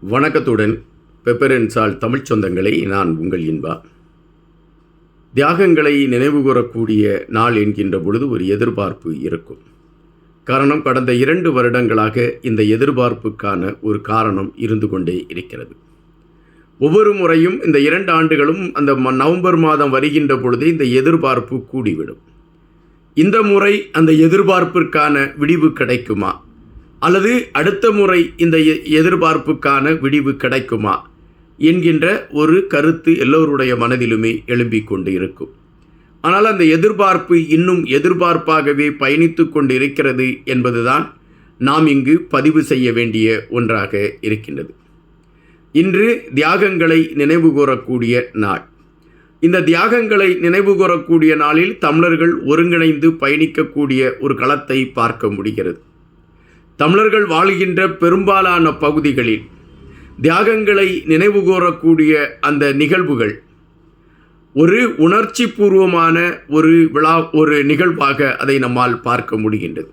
வணக்கத்துடன் பெப்பரன்சால் தமிழ்ச் சொந்தங்களை நான் உங்கள் இன்பா. தியாகங்களை நினைவுகூரக்கூடிய நாள் என்கின்ற பொழுது ஒரு எதிர்பார்ப்பு இருக்கும். காரணம் கடந்த இரண்டு வருடங்களாக இந்த எதிர்பார்ப்புக்கான ஒரு காரணம் இருந்து கொண்டே இருக்கிறது. ஒவ்வொரு முறையும் இந்த இரண்டு ஆண்டுகளும் அந்த நவம்பர் மாதம் வருகின்ற பொழுது இந்த எதிர்பார்ப்பு கூடிவிடும். இந்த முறை அந்த எதிர்பார்ப்பிற்கான விடிவு கிடைக்குமா? அல்லது அடுத்த முறை இந்த எ- எதிர்பார்ப்புக்கான விடிவு கிடைக்குமா? என்கின்ற ஒரு கருத்து எல்லோருடைய மனதிலுமே எழும்பிக் கொண்டு இருக்கும் ஆனால் அந்த எதிர்பார்ப்பு இன்னும் எதிர்பார்ப்பாகவே பயணித்து கொண்டு இருக்கிறது என்பதுதான் நாம் இங்கு பதிவு செய்ய வேண்டிய ஒன்றாக இருக்கின்றது. இன்று தியாகங்களை நினைவுகூரக்கூடிய நாள். இந்த தியாகங்களை நினைவுகூரக்கூடிய நாளில் தமிழர்கள் ஒருங்கிணைந்து பயணிக்கக்கூடிய ஒரு களத்தை பார்க்க முடிகிறது. தமிழர்கள் வாழ்கின்ற பெரும்பாலான பகுதிகளில் தியாகங்களை நினைவுகூரக்கூடிய அந்த நிகழ்வுகள் ஒரு உணர்ச்சி பூர்வமான ஒரு விழா ஒரு நிகழ்வாக அதை நம்மால் பார்க்க முடிகின்றது.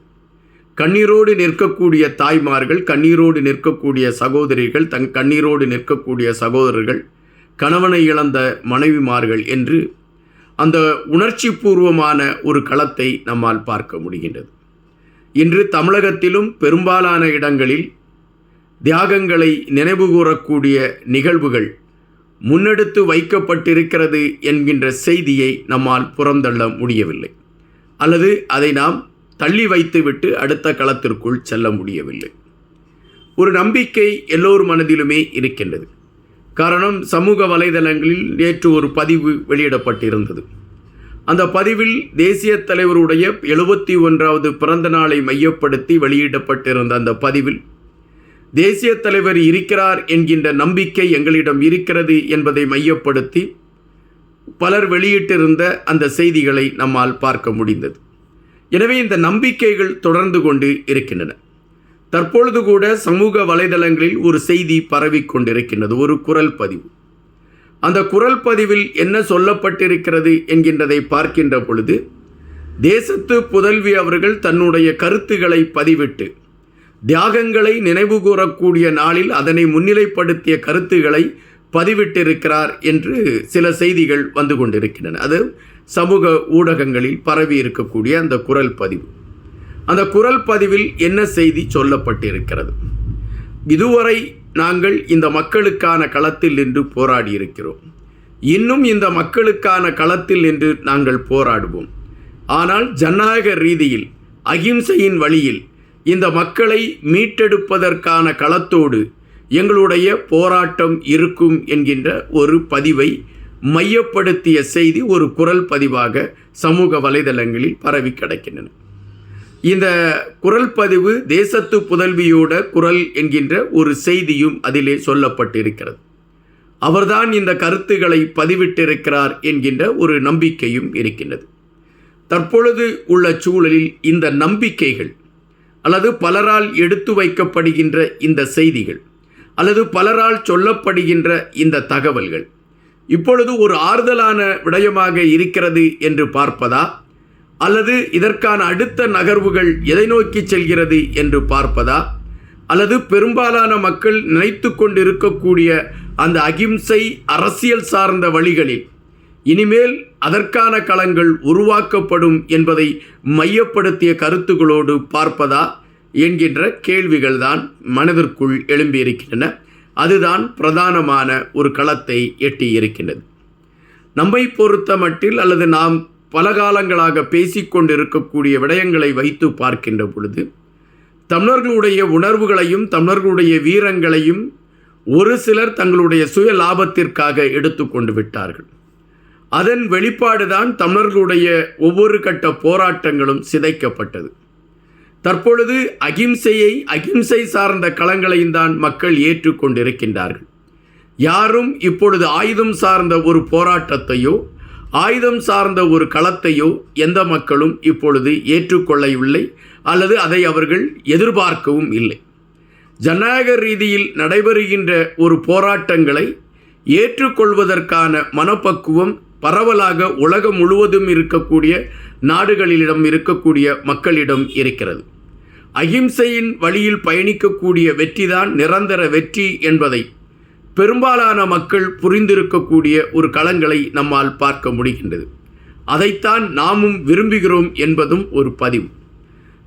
கண்ணீரோடு நிற்கக்கூடிய தாய்மார்கள் கண்ணீரோடு நிற்கக்கூடிய சகோதரிகள் தங் கண்ணீரோடு நிற்கக்கூடிய சகோதரர்கள் கணவனை இழந்த மனைவிமார்கள் என்று அந்த உணர்ச்சி பூர்வமான ஒரு களத்தை நம்மால் பார்க்க முடிகின்றது. இன்று தமிழகத்திலும் பெரும்பாலான இடங்களில் தியாகங்களை நினைவுகூரக்கூடிய நிகழ்வுகள் முன்னெடுத்து வைக்கப்பட்டிருக்கிறது என்கின்ற செய்தியை நம்மால் புறந்தள்ள முடியவில்லை. அல்லது அதை நாம் தள்ளி வைத்துவிட்டு அடுத்த களத்திற்குள் செல்ல முடியவில்லை. ஒரு நம்பிக்கை எல்லோர் மனதிலுமே இருக்கின்றது. காரணம் சமூக வலைதளங்களில் நேற்று ஒரு பதிவு வெளியிடப்பட்டிருந்தது. அந்த பதிவில் தேசிய தலைவருடைய எழுபத்தி ஒன்றாவது பிறந்த நாளை மையப்படுத்தி வெளியிடப்பட்டிருந்த அந்த பதிவில் தேசிய தலைவர் இருக்கிறார் என்கின்ற நம்பிக்கை எங்களிடம் இருக்கிறது என்பதை மையப்படுத்தி பலர் வெளியிட்டிருந்த அந்த செய்திகளை நம்மால் பார்க்க முடிந்தது. எனவே இந்த நம்பிக்கைகள் தொடர்ந்து கொண்டு இருக்கின்றன. தற்பொழுது கூட சமூக வலைதளங்களில் ஒரு செய்தி பரவிக் கொண்டிருக்கின்றது ஒரு குரல் பதிவு. அந்த குரல் பதிவில் என்ன சொல்லப்பட்டிருக்கிறது என்கின்றதை பார்க்கின்ற பொழுது தேசத்து புதல்வி அவர்கள் தன்னுடைய கருத்துக்களை பதிவிட்டு தியாகங்களை நினைவுகூரக்கூடிய நாளில் அதனை முன்னிலைப்படுத்திய கருத்துக்களை பதிவிட்டிருக்கிறார் என்று சில செய்திகள் வந்து கொண்டிருக்கின்றன. அது சமூக ஊடகங்களில் பரவி இருக்கக்கூடிய அந்த குரல் பதிவு. அந்த குரல் பதிவில் என்ன செய்தி சொல்லப்பட்டிருக்கிறது? இதுவரை நாங்கள் இந்த மக்களுக்கான களத்தில் நின்று போராடி இருக்கிறோம் இன்னும் இந்த மக்களுக்கான களத்தில் நின்று நாங்கள் போராடுவோம். ஆனால் ஜனநாயக ரீதியில் அகிம்சையின் வழியில் இந்த மக்களை மீட்டெடுப்பதற்கான களத்தோடு எங்களுடைய போராட்டம் இருக்கும் என்கின்ற ஒரு பதிவை மையப்படுத்திய செய்தி ஒரு குரல் பதிவாக சமூக வலைதளங்களில் பரவி கிடக்கின்றன. இந்த குரல் பதிவு தேசத்து புதல்வியோட குரல் என்கின்ற ஒரு செய்தியும் அதிலே சொல்லப்பட்டிருக்கிறது. அவர்தான் இந்த கருத்துக்களை பதிவிட்டிருக்கிறார் என்கின்ற ஒரு நம்பிக்கையும் இருக்கின்றது. தற்பொழுது உள்ள சூழலில் இந்த நம்பிக்கைகள் அல்லது பலரால் எடுத்து வைக்கப்படுகின்ற இந்த செய்திகள் அல்லது பலரால் சொல்லப்படுகின்ற இந்த தகவல்கள் இப்பொழுது ஒரு ஆறுதலான விடயமாக இருக்கிறது என்று பார்ப்பதா? அல்லது இதற்கான அடுத்த நகர்வுகள் எதை நோக்கி செல்கிறது என்று பார்ப்பதா? அல்லது பெரும்பாலான மக்கள் நினைத்து கொண்டிருக்கக்கூடிய அந்த அகிம்சை அரசியல் சார்ந்த வழிகளில் இனிமேல் அதற்கான களங்கள் உருவாக்கப்படும் என்பதை மையப்படுத்திய கருத்துகளோடு பார்ப்பதா என்கின்ற கேள்விகள்தான் மனதிற்குள் எழும்பியிருக்கின்றன. அதுதான் பிரதானமான ஒரு களத்தை எட்டியிருக்கின்றது. நம்மை பொறுத்த மட்டில் அல்லது நாம் பல காலங்களாக பேசிக்கொண்டிருக்கக்கூடிய விடயங்களை வைத்து பார்க்கின்ற பொழுது தமிழர்களுடைய உணர்வுகளையும் தமிழர்களுடைய வீரங்களையும் ஒரு சிலர் தங்களுடைய சுய லாபத்திற்காக எடுத்துக்கொண்டு விட்டார்கள். அதன் வெளிப்பாடுதான் தமிழர்களுடைய ஒவ்வொரு கட்ட போராட்டங்களும் சிதைக்கப்பட்டது. தற்பொழுது அகிம்சையை அகிம்சை சார்ந்த களங்களையும் தான் மக்கள் ஏற்றுக்கொண்டிருக்கின்றார்கள். யாரும் இப்பொழுது ஆயுதம் சார்ந்த ஒரு போராட்டத்தையோ ஆயுதம் சார்ந்த ஒரு களத்தையோ எந்த மக்களும் இப்பொழுது ஏற்றுக்கொள்ளவில்லை அல்லது அதை அவர்கள் எதிர்பார்க்கவும் இல்லை. ஜனநாயக ரீதியில் நடைபெறுகின்ற ஒரு போராட்டங்களை ஏற்றுக்கொள்வதற்கான மனப்பக்குவம் பரவலாக உலகம் முழுவதும் இருக்கக்கூடிய நாடுகளிடம் இருக்கக்கூடிய மக்களிடம் இருக்கிறது. அகிம்சையின் வழியில் பயணிக்கக்கூடிய வெற்றிதான் நிரந்தர வெற்றி என்பதை பெரும்பாலான மக்கள் புரிந்திருக்கக்கூடிய ஒரு களங்களை நம்மால் பார்க்க முடிகின்றது. அதைத்தான் நாமும் விரும்புகிறோம் என்பதும் ஒரு பதிவு.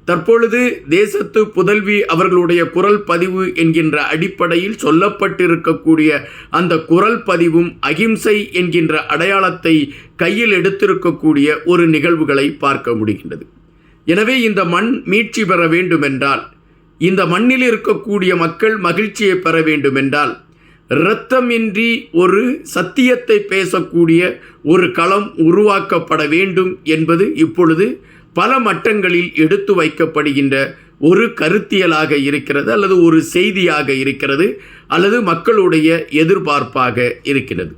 தற்பொழுது தேசத்து புதல்வி அவர்களுடைய குரல் பதிவு என்கின்ற அடிப்படையில் சொல்லப்பட்டிருக்கக்கூடிய அந்த குரல் பதிவும் அகிம்சை என்கின்ற அடையாளத்தை கையில் எடுத்திருக்கக்கூடிய ஒரு நிகழ்வுகளை பார்க்க முடிகின்றது. எனவே இந்த மண் மீட்சி பெற வேண்டுமென்றால் இந்த மண்ணில் இருக்கக்கூடிய மக்கள் மகிழ்ச்சியை பெற வேண்டுமென்றால் இரத்தமின்றி ஒரு சத்தியத்தை பேசக்கூடிய ஒரு களம் உருவாக்கப்பட வேண்டும் என்பது இப்பொழுது பல மட்டங்களில் எடுத்து வைக்கப்படுகின்ற ஒரு கருத்தியலாக இருக்கிறது அல்லது ஒரு செய்தியாக இருக்கிறது அல்லது மக்களுடைய எதிர்பார்ப்பாக இருக்கிறது.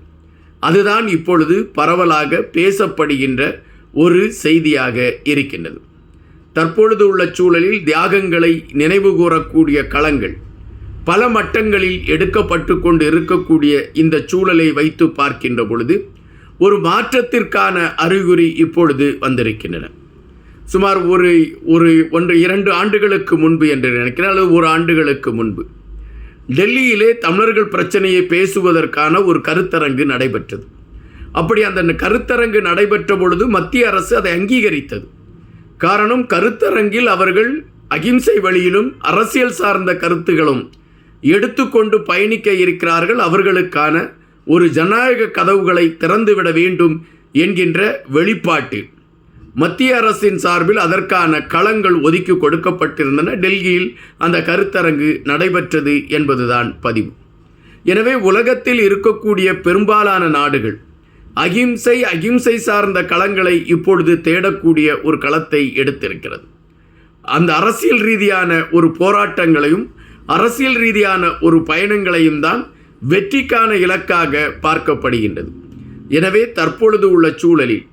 அதுதான் இப்பொழுது பரவலாக பேசப்படுகின்ற ஒரு செய்தியாக இருக்கின்றது. தற்பொழுது உள்ள சூழலில் தியாகங்களை நினைவு கூறக்கூடிய களங்கள் பல மட்டங்களில் எடுக்கப்பட்டு கொண்டு இருக்கக்கூடிய இந்த சூழலை வைத்து பார்க்கின்ற பொழுது ஒரு மாற்றத்திற்கான அறிகுறி இப்பொழுது வந்திருக்கின்றன. சுமார் ஒரு ஒரு ஒன்று இரண்டு ஆண்டுகளுக்கு முன்பு என்று நினைக்கிறேன் அல்லது ஒரு ஆண்டுகளுக்கு முன்பு. டெல்லியிலே தமிழர்கள் பிரச்சனையை பேசுவதற்கான ஒரு கருத்தரங்கு நடைபெற்றது. அப்படி அந்த கருத்தரங்கு நடைபெற்ற பொழுது மத்திய அரசு அதை அங்கீகரித்தது. காரணம் கருத்தரங்கில் அவர்கள் அகிம்சை வழியிலும் அரசியல் சார்ந்த கருத்துகளும் எடுத்துக்கொண்டு பயணிக்க இருக்கிறார்கள். அவர்களுக்கான ஒரு ஜனநாயக கதவுகளை திறந்துவிட வேண்டும் என்கின்ற வெளிப்பாட்டில் மத்திய அரசின் சார்பில் அதற்கான களங்கள் ஒதுக்கி கொடுக்கப்பட்டிருந்தன. டெல்லியில் அந்த கருத்தரங்கு நடைபெற்றது என்பதுதான் பதிவு. எனவே உலகத்தில் இருக்கக்கூடிய பெரும்பாலான நாடுகள் அகிம்சை அகிம்சை சார்ந்த களங்களை இப்பொழுது தேடக்கூடிய ஒரு களத்தை எடுத்திருக்கிறது. அந்த அரசியல் ரீதியான ஒரு போராட்டங்களையும் அரசியல் ரீதியான ஒரு பயணங்களையும் தான் வெற்றிக்கான இலக்காக பார்க்கப்படுகின்றது. எனவே தற்பொழுது உள்ள சூழலில்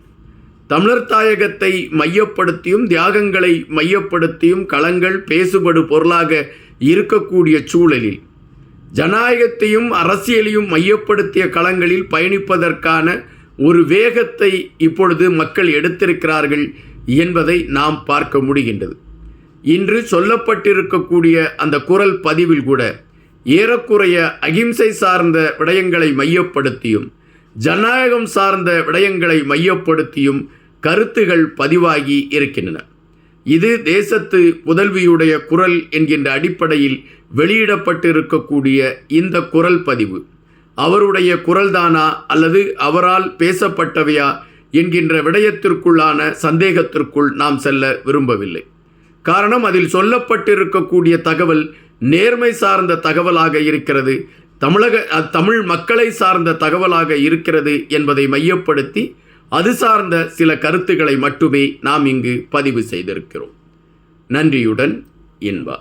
தமிழர் தாயகத்தை மையப்படுத்தியும் தியாகங்களை மையப்படுத்தியும் களங்கள் பேசுபடு பொருளாக இருக்கக்கூடிய சூழலில் ஜனநாயகத்தையும் அரசியலையும் மையப்படுத்திய களங்களில் பயணிப்பதற்கான ஒரு வேகத்தை இப்பொழுது மக்கள் எடுத்திருக்கிறார்கள் என்பதை நாம் பார்க்க முடிகின்றது. இன்று சொல்லப்பட்டிருக்கக்கூடிய அந்த குரல் பதிவில் கூட ஏறக்குறைய அகிம்சை சார்ந்த விடயங்களை மையப்படுத்தியும் ஜனநாயகம் சார்ந்த விடயங்களை மையப்படுத்தியும் கருத்துகள் பதிவாகி இருக்கின்றன. இது தேசத்து புதல்வியுடைய குரல் என்கின்ற அடிப்படையில் வெளியிடப்பட்டிருக்கக்கூடிய இந்த குரல் பதிவு. அவருடைய குரல்தானா அல்லது அவரால் பேசப்பட்டவையா என்கின்ற விடயத்திற்குள்ளான சந்தேகத்திற்குள் நாம் செல்ல விரும்பவில்லை. காரணம் அதில் சொல்லப்பட்டிருக்கக்கூடிய தகவல் நேர்மை சார்ந்த தகவலாக இருக்கிறது. தமிழக தமிழ் மக்களை சார்ந்த தகவலாக இருக்கிறது என்பதை மையப்படுத்தி அது சார்ந்த சில கருத்துக்களை மட்டுமே நாம் இங்கு பதிவு செய்திருக்கிறோம். நன்றியுடன் இன்பா.